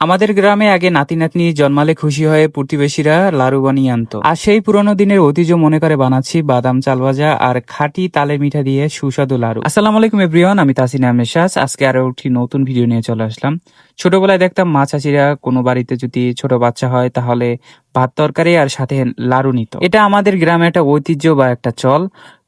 আমাদের গ্রামে আগে নাতি নাতনি জন্মালে খুশি হয়ে প্রতিবেশীরা লাড়ু বানিয়ে আনতো। আর সেই পুরোনো দিনের ঐতিহ্য মনে করে বানাচ্ছি বাদাম চাল ভাজা আর খাঁটি তালের মিঠা দিয়ে সুস্বাদু লাড়ু। আসসালামু আলাইকুম এভরিওয়ান আমি তাসিন আহমেদ আজকে আরও একটি নতুন ভিডিও নিয়ে চলে আসলাম। ছোটবেলায় দেখতাম মা কোনো বাড়িতে যদি ছোট বাচ্চা হয় তাহলে ভাত তরকারি আর সাথে লাড়ু নিত। এটা আমাদের গ্রামে একটা ঐতিহ্য বা একটা চল।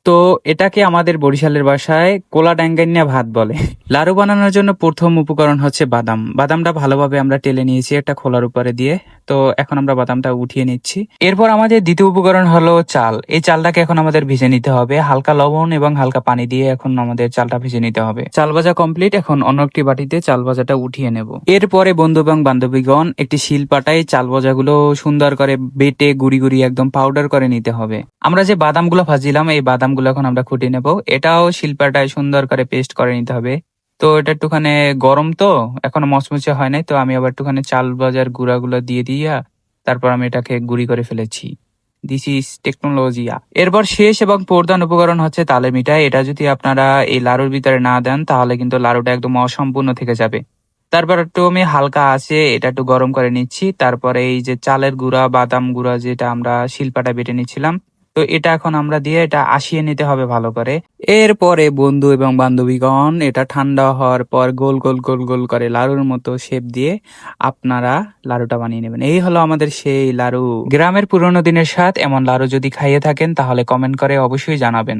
তো এটাকে আমাদের বরিশালের বাসায় কোলা ড্যাঙ্গাইনা ভাত বলে। লাড়ু বানানোর জন্য প্রথম উপকরণ হচ্ছে বাদাম। বাদামটা ভালোভাবে আমরা টেলে নিয়েছি একটা খোলার উপরে দিয়ে। তো এখন আমরা বাদামটা উঠিয়ে নিচ্ছি। এরপর আমাদের দ্বিতীয় উপকরণ হলো চাল। এই চালটাকে এখন আমাদের ভেজে নিতে হবে। হালকা লবণ এবং হালকা পানি দিয়ে এখন আমাদের চালটা ভেজে নিতে হবে। চাল ভাজা কমপ্লিট। এখন অন্য একটি বাটিতে চাল ভাজাটা উঠিয়ে নেব। এরপরে বন্ধু এবং বান্ধবীগণ একটি শিল পাটায় চাল ভাজাগুলো সুন্দর করে বেটে, গুড়ি গুড়ি একদম পাউডার করে নিতে হবে। আমরা যে বাদামগুলো ভাজিলাম, এই বাদামগুলো এখন আমরা খুঁটে নেব। এটাও শিল্পাটায় সুন্দর করে পেস্ট করে নিতে হবে। তো এটা একটুখানি গরম তো, এখনও মচমচে হয় নাই, তো আমি আবার একটুখানি চাল বাজার গুঁড়াগুলো দিয়ে দিয়া তারপর আমি এটাকে গুঁড়ি করে ফেলেছি। দিস ইজ টেকনোলজিয়া এরপর শেষ এবং প্রধান উপকরণ হচ্ছে তালে মিঠাই। এটা যদি আপনারা এই লাড়ুর ভিতরে না দেন, তাহলে কিন্তু লাড়ুটা একদম অসম্পূর্ণ থেকে যাবে। তারপর একটু আমি হালকা আছে, এটা একটু গরম করে নিচ্ছি। তারপরে এই যে চালের গুঁড়া, বাদাম গুঁড়া যেটা আমরা শিল্পাটা বেটে নিচ্ছিলাম তো এটা এখন আমরা দিয়ে এটা আসিয়ে নিতে হবে ভালো করে। এরপরে বন্ধু এবং বান্ধবীগণ, এটা ঠান্ডা হওয়ার পর গোল গোল গোল গোল করে লাড়ুর মতো শেপ দিয়ে আপনারা লাড়ুটা বানিয়ে নেবেন। এই হলো আমাদের সেই লাড়ু গ্রামের পুরনো দিনের স্বাদ, এমন লাড়ু যদি খাইয়ে থাকেন তাহলে কমেন্ট করে অবশ্যই জানাবেন।